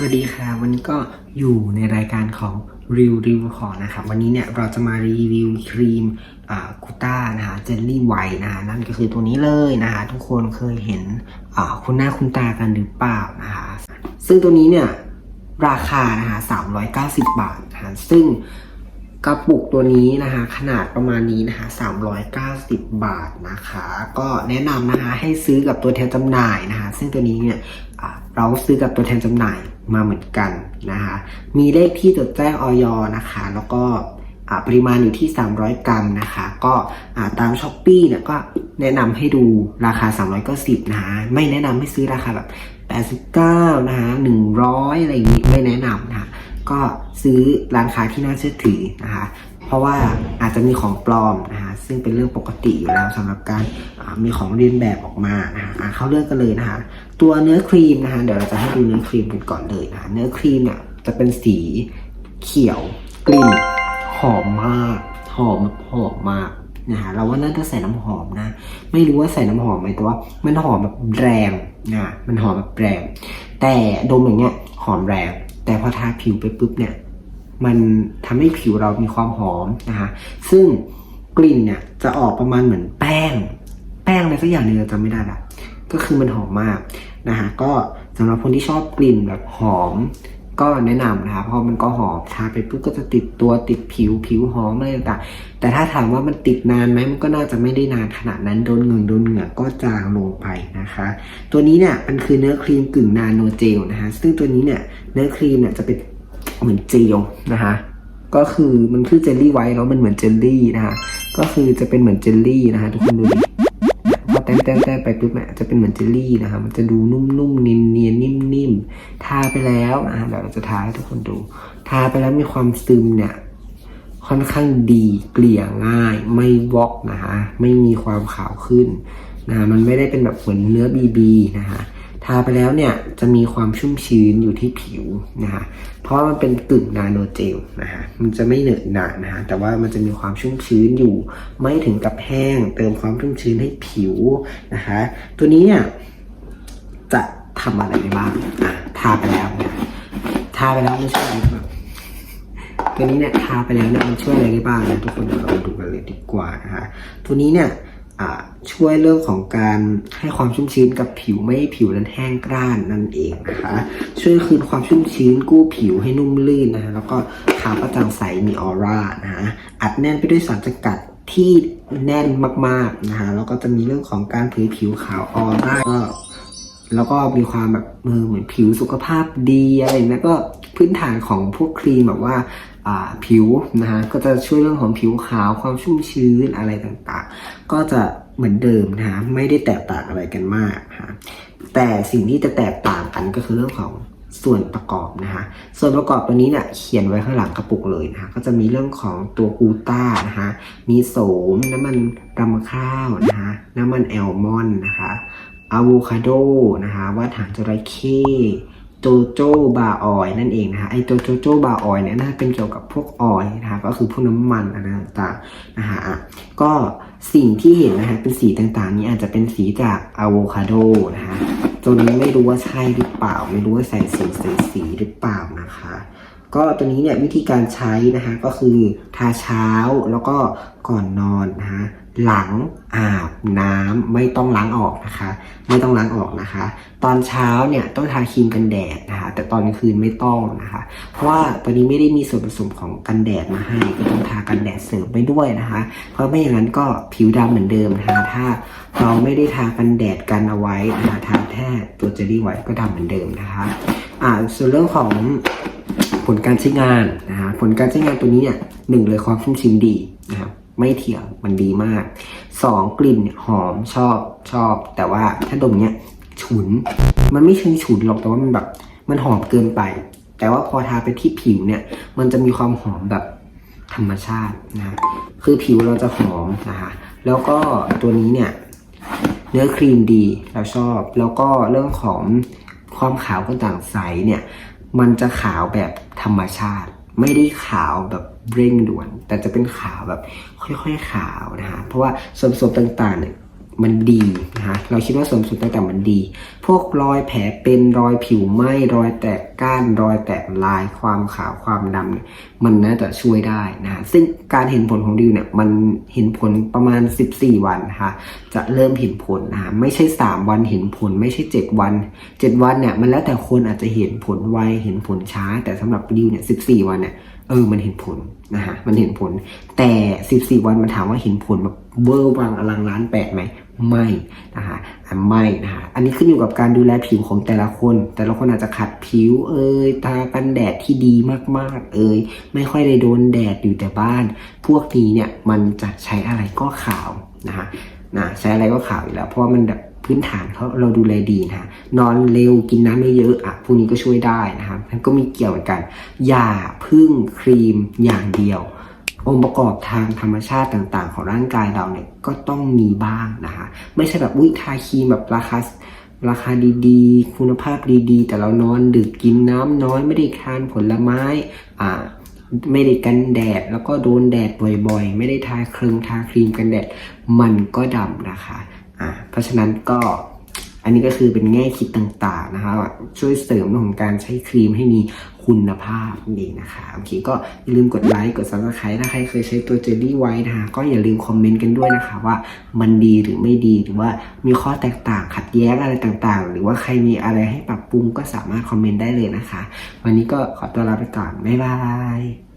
สวัสดีค่ะ วันนี้ก็อยู่ในรายการของรีวิวรีวิวของนะครับ วันนี้เนี่ยเราจะมารีวิวครีมกูต้านะคะเจลลี่ไวท์นะคะนั่นก็คือตัวนี้เลยนะคะทุกคนเคยเห็นคุณหน้าคุณตากันหรือเปล่านะคะซึ่งตัวนี้เนี่ยราคานะคะ390 บาทนะคะซึ่ง กระปุกตัวนี้นะคะ ขนาดประมาณนี้นะคะ 390 บาทนะคะ ก็แนะนำนะคะให้ซื้อกับตัวแทนจำหน่ายนะคะ ซึ่งตัวนี้เนี่ยเราซื้อกับตัวแทนจำหน่ายมาเหมือนกันนะคะ มีเลขที่จดแจ้งออยนะคะ แล้วก็ปริมาณอยู่ที่ 300 กรัมนะคะ ก็ตามช้อปปี้เนี่ยก็แนะนำให้ดูราคา 390นะคะไม่แนะนำให้ซื้อราคาแบบ 89 นะคะ 100 อะไรอย่างนี้ไม่แนะนำนะคะ ก็ซื้อร้านค้าที่น่าเชื่อถือนะคะเพราะว่าอาจจะมีของปลอมนะคะซึ่งเป็นเรื่องปกติอยู่แล้วสำหรับการมีของเรียนแบบออกมานะคะอะเข้าเรื่องกันเลยนะคะตัวเนื้อครีมนะคะเดี๋ยวเราจะให้ดูเนื้อครีมกันก่อนเลยนะคะเนื้อครีมเนี่ยจะเป็นสีเขียวกลิ่นหอมมากหอมแบบหอมมากนะคะเราว่าน่าจะใส่น้ำหอมนะ ไม่รู้ว่าใส่น้ำหอมไหมแต่ว่ามันหอมแบบแรงนะมันหอมแบบแรง แต่ดมอย่างเงี้ยหอมแรง แต่พอทาผิวไปปุ๊บเนี่ย มันทำให้ผิวเรามีความหอมนะคะซึ่งกลิ่นเนี่ยจะออกประมาณเหมือนแป้ง แป้งอะไรสักอย่างหนึงจำไม่ได้ละก็คือมันหอมมากนะคะก็สำหรับคนที่ชอบกลิ่นแบบหอม ก็แนะนำนะคะเพราะมันก็หอมทาไปปุ๊บก็จะติดตัวติดผิวผิวหอมอะไรต่างๆแต่ถ้าถามว่ามันติดนานไหมมันก็น่าจะไม่ได้นานขนาดนั้นโดนเงื่อโดนเหงื่อก็จางลงไปนะคะ ตัวนี้เนี่ยมันคือเนื้อครีมกึ่งนาโนเจลนะคะซึ่งตัวนี้เนี่ยเนื้อครีมเนี่ยจะเป็นเหมือนเจลนะคะก็คือมันคือเจลลี่ไวท์แล้วมันเหมือนเจลลี่นะคะก็คือจะเป็นเหมือนเจลลี่นะคะทุกคนดูดิ ต้มแต้มแต้มไปปุ๊บเนี่ยจะเป็นเหมือนเจลลี่นะคะมันจะดูนุ่มๆเนียนๆนิ่มๆทาไปแล้วนะเดี๋ยวเราจะทาให้ทุกคนดู ทาไปแล้วมีความซึมเนี่ยค่อนข้างดีเกลี่ยง่ายไม่วอกนะคะไม่มีความขาวขึ้นนะมันไม่ได้เป็นแบบเหมือนเนื้อบีบีนะคะ ทาไปแล้วเนี่ยจะมีความชุ่มชื้นอยู่ที่ผิวนะคะเพราะมันเป็นกึ่งนาโนเจลนะคะมันจะไม่เหนอะหนะนะคะแต่ว่ามันจะมีความชุ่มชื้นอยู่ ไม่ถึงกับแห้ง เติมความชุ่มชื้นให้ผิวนะคะตัวนี้เนี่ยจะทำอะไรได้บ้างอะทาไปแล้วเนี่ยทาไปแล้วไม่ใช่อะไรแบบตัวนี้เนี่ยทาไปแล้วเนี่ยมันช่วยอะไรได้บ้างนะทุกคนเดี๋ยวเราดูกันเลยดีกว่านะคะตัวนี้เนี่ย ช่วยเรื่องของการให้ความชุ่มชื้นกับผิวไม่ให้ผิวนั้นแห้งกร้านนั่นเองนะคะช่วยคืนความชุ่มชื้นกู้ผิวให้นุ่มลื่นนะคะแล้วก็ขาวกระจ่างใสมีออร่านะคะอัดแน่นไปด้วยสารสกัดที่แน่นมากๆนะคะแล้วก็จะมีเรื่องของการเผยผิวขาวออร่าก็แล้วก็มีความแบบเออเหมือนผิวสุขภาพดีอะไรอย่างเงี้ยก็พื้นฐานของพวกครีมแบบว่า ผิวนะฮะก็จะช่วยเรื่องของผิวขาวความชุ่มชื้นอะไรต่างๆ ก็จะเหมือนเดิมนะฮะไม่ได้แตกต่างอะไรกันมากฮะแต่สิ่งที่จะแตกต่างกันก็คือเรื่องของส่วนประกอบนะฮะส่วนประกอบตัวนี้เนี่ยเขียนไว้ข้างหลังกระปุกเลยนะฮะก็จะมีเรื่องของตัวกูต้านะฮะมีโสมน้ำมันรำข้าวนะฮะน้ำมันแอลมอนนะคะอะโวคาโดนะคะว่านหางจระเข้ โจโจบาออยนั่นเองนะคะไอตัวโจโจบาออยเนี่ยน่าจะเป็นเกี่ยวกับพวกออยนะคะก็คือพวกน้ำมันอะไรต่างๆนะคะก็สิ่งที่เห็นนะคะเป็นสีต่างๆ นี้อาจจะเป็นสีจากอะโวคาโดนะคะตัวนี้ไม่รู้ว่าใช่หรือเปล่า ไม่รู้ว่าใส่สีใส่สีหรือเปล่านะคะ ก็ตัวนี้เนี่ยวิธีการใช้นะคะก็คือทาเช้าแล้วก็ก่อนนอนนะคะ หลังอาบน้ำไม่ต้องล้างออกนะคะ ไม่ต้องล้างออกนะคะ ตอนเช้าเนี่ยต้องทาครีมกันแดดนะคะ แต่ตอนคืนไม่ต้องนะคะ เพราะว่าตัวนี้ไม่ได้มีส่วนผสมของกันแดดมาให้ก็ต้องทากันแดดเสริมไปด้วยนะคะ เพราะไม่อย่างนั้นก็ผิวดำเหมือนเดิมนะคะถ้าเราไม่ได้ทากันแดดกันเอาไว้นะคะทาแค่ตัวเจลลี่ไว้ก็ดำเหมือนเดิมนะคะอ่าส่วนเรื่องของผลการใช้งานนะฮะผลการใช้งานตัวนี้เนี่ยหนึ่งเลยความชุ่มชื้นดีนะครับ ไม่เถียงมันดีมากสองกลิ่นเนี่ยหอมชอบชอบ แต่ว่าถ้าดมเนี่ยฉุน มันไม่เชิงฉุนหรอกแต่ว่ามันแบบ มันหอมเกินไป แต่ว่าพอทาไปที่ผิวเนี่ย มันจะมีความหอมแบบธรรมชาตินะคือผิวเราจะหอมนะฮะแล้วก็ตัวนี้เนี่ยเนื้อครีมดีเราชอบ แล้วก็เรื่องของความขาวกระจ่างใสเนี่ย มันจะขาวแบบธรรมชาติ ไม่ได้ขาวแบบเร่งด่วน แต่จะเป็นขาวแบบค่อยๆขาวนะฮะเพราะว่าส่วนผสมต่างๆเนี่ย มันดีนะคะเราคิดว่าสริมสวยตั้งแต่มันดี พวกรอยแผลเป็นรอยผิวไหม้รอยแตกก้านรอยแตกลายความขาวความดำเนี่ยมันน่าจะช่วยได้นะซึ่งการเห็นผลของดิวเนี่ยมันเห็นผลประมาณ 14 วันนะคะจะเริ่มเห็นผลนะคะไม่ใช่ 3 วันเห็นผล ไม่ใช่ 7 วัน 7 วันเนี่ยมันแล้วแต่คนอาจจะเห็นผลไวเห็นผลช้า แต่สำหรับดิวเนี่ย14 วันเนี่ยเออ มันเห็นผลนะฮะ มันเห็นผล แต่ 14 วันมันถามว่าเห็นผลแบบเวอร์วังอลังล้านแปดไหม ไม่นะคะอะไม่นะคะอันนี้ขึ้นอยู่กับการดูแลผิวของแต่ละคน แต่ละคนอาจจะขัดผิว เอ่ยทากันแดดที่ดีมากๆ เอ่ยไม่ค่อยได้โดนแดดอยู่แต่บ้าน พวกนี้เนี่ยมันจะใช้อะไรก็ขาวนะคะนะใช้อะไรก็ขาวอยู่แล้ว เพราะว่ามันแบบพื้นฐานเขาเราดูแลดีนะนอนเร็วกินน้ำไม่เยอะอะพวกนี้ก็ช่วยได้นะครับมันก็มีเกี่ยวเหมือนกัน อย่าพึ่งครีมอย่างเดียว องค์ประกอบทางธรรมชาติต่างๆ ของร่างกายเราเนี่ยก็ต้องมีบ้างนะคะ ไม่ใช่แบบอุ้ยทาครีมแบบราคาราคาดีๆ คุณภาพดีๆ แต่เรานอนดึกกินน้ำน้อยไม่ได้ทานผลไม้อ่าไม่ได้กันแดดแล้วก็โดนแดดบ่อยๆ ไม่ได้ทาครีมทาครีมกันแดด มันก็ดำนะคะอ่าเพราะฉะนั้นก็ อันนี้ก็คือเป็นแง่คิดต่างๆนะคะว่าช่วยเสริมเรื่องของการใช้ครีมให้มีคุณภาพนั่นเองนะคะโอเคก็อย่าลืมกดไลค์กด subscribe ถ้าใครเคยใช้ตัวเจลลี่ไว้นะคะก็อย่าลืมคอมเมนต์กันด้วยนะคะว่ามันดีหรือไม่ดีหรือว่ามีข้อแตกต่างขัดแย้งอะไรต่างๆ หรือว่าใครมีอะไรให้ปรับปรุงก็สามารถคอมเมนต์ได้เลยนะคะ วันนี้ก็ขอตัวลาไปก่อนบ๊ายบาย